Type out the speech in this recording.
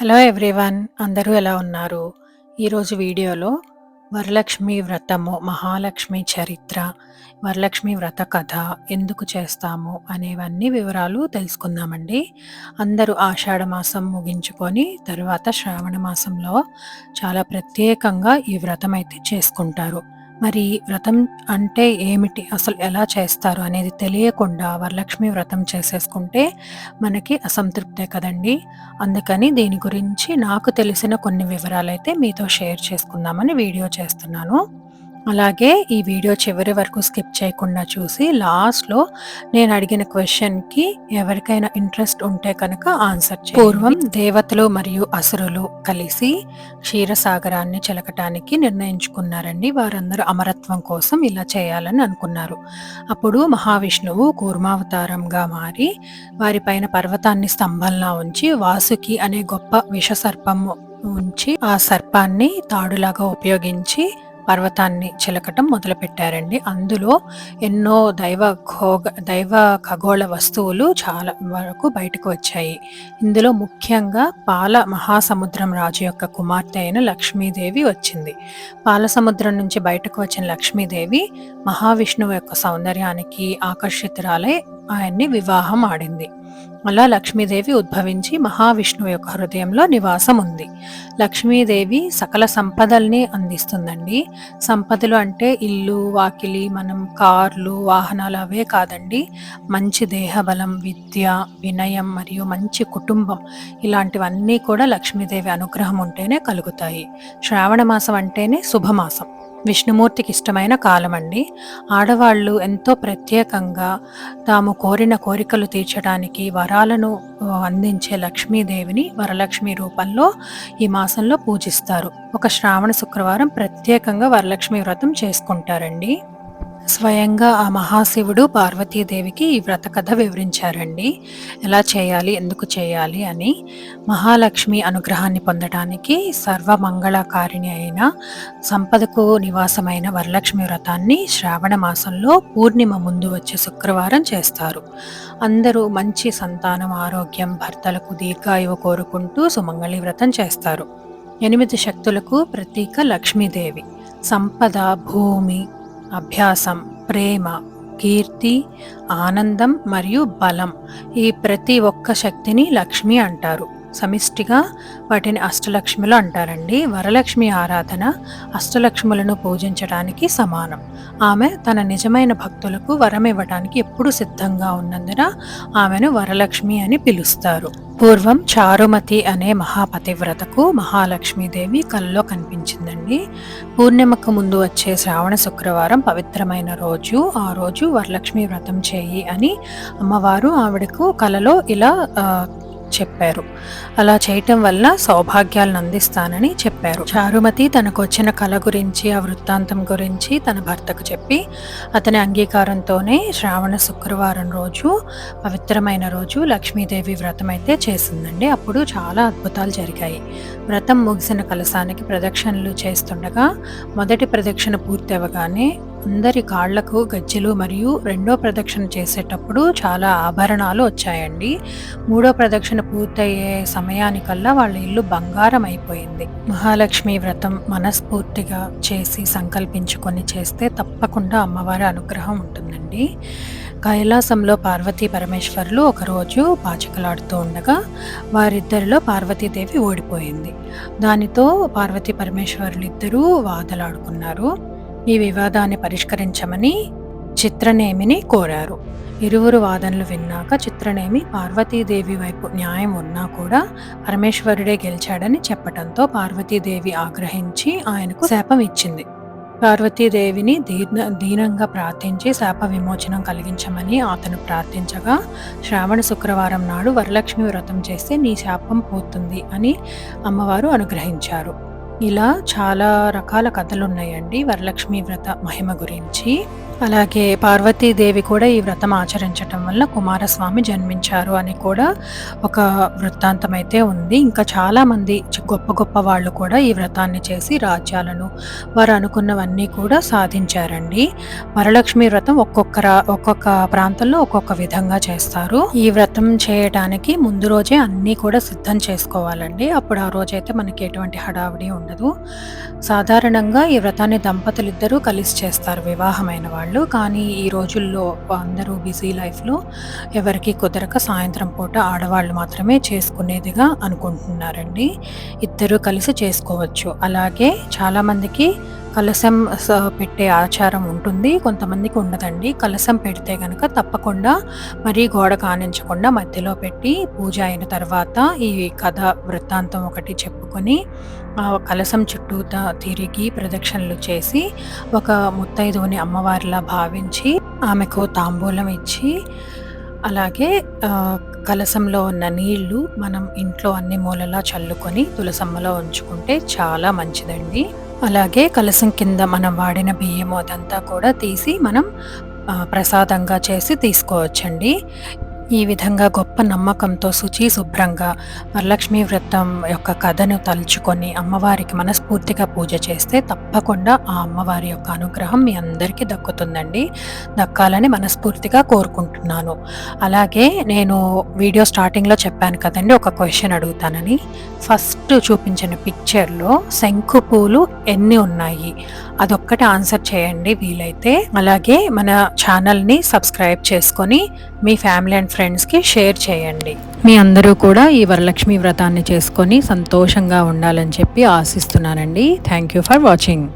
Hello everyone అందరూ ఎలా ఉన్నారు? ఈరోజు వీడియోలో వరలక్ష్మి వ్రతము మహాలక్ష్మి చరిత్ర వరలక్ష్మి వ్రత కథ ఎందుకు చేస్తాము అనేవన్నీ వివరాలు తెలుసుకుందామండి. అందరూ ఆషాఢ మాసం ముగించుకొని తర్వాత శ్రావణ మాసంలో చాలా ప్రత్యేకంగా ఈ వ్రతం అయితే చేసుకుంటారు. మరి వ్రతం అంటే ఏమిటి? అసలు ఎలా చేస్తారు అనేది తెలియకుండా వరలక్ష్మి వ్రతం చేసేసుకుంటే మనకి అసంతృప్తే కదండి. అందుకని దీని గురించి నాకు తెలిసిన కొన్ని వివరాలైతే మీతో షేర్ చేసుకుందామని వీడియో చేస్తున్నాను. అలాగే ఈ వీడియో చివరి వరకు స్కిప్ చేయకుండా చూసి లాస్ట్లో నేను అడిగిన క్వశ్చన్కి ఎవరికైనా ఇంట్రెస్ట్ ఉంటే కనుక ఆన్సర్ పూర్వం దేవతలు మరియు అసురులు కలిసి క్షీరసాగరాన్ని చిలకటానికి నిర్ణయించుకున్నారండి. వారందరూ అమరత్వం కోసం ఇలా చేయాలని అనుకున్నారు. అప్పుడు మహావిష్ణువు కూర్మావతారంగా మారి వారిపైన పర్వతాన్ని స్తంభంలా ఉంచి వాసుకి అనే గొప్ప విషసర్పము ఉంచి ఆ సర్పాన్ని తాడులాగా ఉపయోగించి పర్వతాన్ని చిలకటం మొదలుపెట్టారండి. అందులో ఎన్నో దైవ ఖోగ దైవ ఖగోళ వస్తువులు చాలా వరకు బయటకు వచ్చాయి. ఇందులో ముఖ్యంగా పాల మహాసముద్రం రాజు యొక్క కుమార్తె అయిన లక్ష్మీదేవి వచ్చింది. పాల సముద్రం నుంచి బయటకు వచ్చిన లక్ష్మీదేవి మహావిష్ణువు యొక్క సౌందర్యానికి ఆకర్షితురాలై ఆయన్ని వివాహం ఆడింది. అలా లక్ష్మీదేవి ఉద్భవించి మహావిష్ణువు యొక్క హృదయంలో నివాసం ఉంది లక్ష్మీదేవి సకల సంపదల్ని అందిస్తుందండి. సంపదలు అంటే ఇల్లు వాకిలి మనం కార్లు వాహనాలు అవే కాదండి. మంచి దేహబలం విద్య వినయం మరియు మంచి కుటుంబం ఇలాంటివన్నీ కూడా లక్ష్మీదేవి అనుగ్రహం ఉంటేనే కలుగుతాయి. శ్రావణ మాసం అంటేనే శుభమాసం. విష్ణుమూర్తికి ఇష్టమైన కాలం అండి. ఆడవాళ్ళు ఎంతో ప్రత్యేకంగా తాము కోరిన కోరికలు తీర్చడానికి వరాలను అందించే లక్ష్మీదేవిని వరలక్ష్మి రూపంలో ఈ మాసంలో పూజిస్తారు. ఒక శ్రావణ శుక్రవారం ప్రత్యేకంగా వరలక్ష్మి వ్రతం చేసుకుంటారండి. స్వయంగా ఆ మహాశివుడు పార్వతీదేవికి ఈ వ్రత కథ వివరించారండి. ఎలా చేయాలి ఎందుకు చేయాలి అని మహాలక్ష్మి అనుగ్రహాన్ని పొందడానికి సర్వమంగళకారిణి అయిన సంపదకు నివాసమైన వరలక్ష్మి వ్రతాన్ని శ్రావణ మాసంలో పూర్ణిమ ముందు వచ్చే శుక్రవారం చేస్తారు. అందరూ మంచి సంతానం ఆరోగ్యం భర్తలకు దీర్ఘాయువు కోరుకుంటూ సుమంగళి వ్రతం చేస్తారు. ఎనిమిది శక్తులకు ప్రతీక లక్ష్మీదేవి. సంపద భూమి అభ్యాసం ప్రేమ కీర్తి ఆనందం మరియు బలం ఈ ప్రతి ఒక్క శక్తిని లక్ష్మి అంటారు. సమిష్టిగా వాటిని అష్టలక్ష్ములు అంటారండి. వరలక్ష్మి ఆరాధన అష్టలక్ష్ములను పూజించడానికి సమానం. ఆమె తన నిజమైన భక్తులకు వరం ఇవ్వడానికి ఎప్పుడు సిద్ధంగా ఉన్నందున ఆమెను వరలక్ష్మి అని పిలుస్తారు. పూర్వం చారుమతి అనే మహాపతివ్రతకు మహాలక్ష్మీదేవి కలలో కనిపించిందండి. పూర్ణిమకు ముందు వచ్చే శ్రావణ శుక్రవారం పవిత్రమైన రోజు. ఆ రోజు వరలక్ష్మి వ్రతం చేయి అని అమ్మవారు ఆవిడకు కలలో ఇలా చెప్పారు. అలా చేయటం వల్ల సౌభాగ్యాలను అందిస్తానని చెప్పారు. చారుమతి తనకు వచ్చిన కళ గురించి ఆ వృత్తాంతం గురించి తన భర్తకు చెప్పి అతని అంగీకారంతోనే శ్రావణ శుక్రవారం రోజు పవిత్రమైన రోజు లక్ష్మీదేవి వ్రతం అయితే చేసిందండి. అప్పుడు చాలా అద్భుతాలు జరిగాయి. వ్రతం ముగిసిన కలసానికి ప్రదక్షిణలు చేస్తుండగా మొదటి ప్రదక్షిణ పూర్తి అవ్వగానే అందరి కాళ్ళకు గజ్జెలు మరియు రెండో ప్రదక్షిణ చేసేటప్పుడు చాలా ఆభరణాలు వచ్చాయండి. మూడో ప్రదక్షిణ పూర్తయ్యే సమయానికల్లా వాళ్ళ ఇల్లు బంగారం అయిపోయింది. మహాలక్ష్మి వ్రతం మనస్ఫూర్తిగా చేసి సంకల్పించుకొని చేస్తే తప్పకుండా అమ్మవారి అనుగ్రహం ఉంటుందండి. కైలాసంలో పార్వతీ పరమేశ్వరులు ఒకరోజు పాచకలాడుతూ ఉండగా వారిద్దరిలో పార్వతీదేవి ఓడిపోయింది. దానితో పార్వతీ పరమేశ్వరులు ఇద్దరూ వాదలాడుకున్నారు. ఈ వివాదాన్ని పరిష్కరించమని చిత్రనేమిని కోరారు. ఇరువురు వాదనలు విన్నాక చిత్రనేమి పార్వతీదేవి వైపు న్యాయం ఉన్నా కూడా పరమేశ్వరుడే గెలిచాడని చెప్పటంతో పార్వతీదేవి ఆగ్రహించి ఆయనకు శాపం ఇచ్చింది. పార్వతీదేవిని దీన దీనంగా ప్రార్థించి శాప విమోచనం కలిగించమని అతను ప్రార్థించగా శ్రావణ శుక్రవారం నాడు వరలక్ష్మి వ్రతం చేస్తే నీ శాపం పోతుంది అని అమ్మవారు అనుగ్రహించారు. ఇలా చాలా రకాల కథలు ఉన్నాయండి వరలక్ష్మి వ్రత మహిమ గురించి. అలాగే పార్వతీదేవి కూడా ఈ వ్రతం ఆచరించటం వల్ల కుమారస్వామి జన్మించారు అని కూడా ఒక వృత్తాంతం అయితే ఉంది. ఇంకా చాలామంది గొప్ప గొప్ప వాళ్ళు కూడా ఈ వ్రతాన్ని చేసి రాజ్యాలను వారు అనుకున్నవన్నీ కూడా సాధించారండి. వరలక్ష్మి వ్రతం ఒక్కొక్క రా- ఒక్కొక్క ప్రాంతంలో ఒక్కొక్క విధంగా చేస్తారు. ఈ వ్రతం చేయడానికి ముందు రోజే అన్నీ కూడా సిద్ధం చేసుకోవాలండి. అప్పుడు ఆ రోజైతే మనకి ఎటువంటి హడావిడి ఉండదు. సాధారణంగా ఈ వ్రతాన్ని దంపతులు ఇద్దరూ కలిసి చేస్తారు వివాహమైన వాళ్ళు. కానీ ఈ రోజుల్లో అందరూ బిజీ లైఫ్లో ఎవరికి కుదరక సాయంత్రం పూట ఆడవాళ్ళు మాత్రమే చేసుకునేదిగా అనుకుంటున్నారండి. ఇద్దరూ కలిసి చేసుకోవచ్చు. అలాగే చాలామందికి కలశం స- పెట్టే ఆచారం ఉంటుంది. కొంతమందికి ఉండదండి. కలశం పెడితే కనుక తప్పకుండా మరీ గోడ కానించకుండా మధ్యలో పెట్టి పూజ అయిన తర్వాత ఈ కథ వృత్తాంతం ఒకటి చెప్పుకొని కలసం కలశం తిరిగి ప్రదక్షిణలు చేసి ఒక ముత్తైదువుని అమ్మవారిలా భావించి ఆమెకు తాంబూలం ఇచ్చి అలాగే కలసంలో కలశంలో ఉన్న నీళ్ళు మనం ఇంట్లో అన్ని మూలలా చల్లుకొని తులసమ్మలో ఉంచుకుంటే చాలా మంచిదండి. అలాగే కలసం కింద మనం వాడిన బియ్యము అదంతా కూడా తీసి మనం ప్రసాదంగా చేసి తీసుకోవచ్చండి. ఈ విధంగా గొప్ప నమ్మకంతో శుచి శుభ్రంగా వరలక్ష్మి వ్రతం యొక్క కథను తలుచుకొని అమ్మవారికి మనస్ఫూర్తిగా పూజ చేస్తే తప్పకుండా ఆ అమ్మవారి యొక్క అనుగ్రహం మీ అందరికీ దక్కుతుందండి. దక్కాలని మనస్ఫూర్తిగా కోరుకుంటున్నాను. అలాగే నేను వీడియో స్టార్టింగ్లో చెప్పాను కదండి ఒక క్వశ్చన్ అడుగుతానని. ఫస్ట్ చూపించిన పిక్చర్లో శంకు పూలు ఎన్ని ఉన్నాయి? అదొక్కటి ఆన్సర్ చేయండి వీలైతే. అలాగే మన ఛానల్ని సబ్స్క్రైబ్ చేసుకొని మీ ఫ్యామిలీ అండ్ ఫ్రెండ్స్కి షేర్ చేయండి. మీ అందరూ కూడా ఈ వరలక్ష్మి వ్రతాన్ని చేసుకొని సంతోషంగా ఉండాలని చెప్పి ఆశిస్తున్నానండి. Thank you for watching.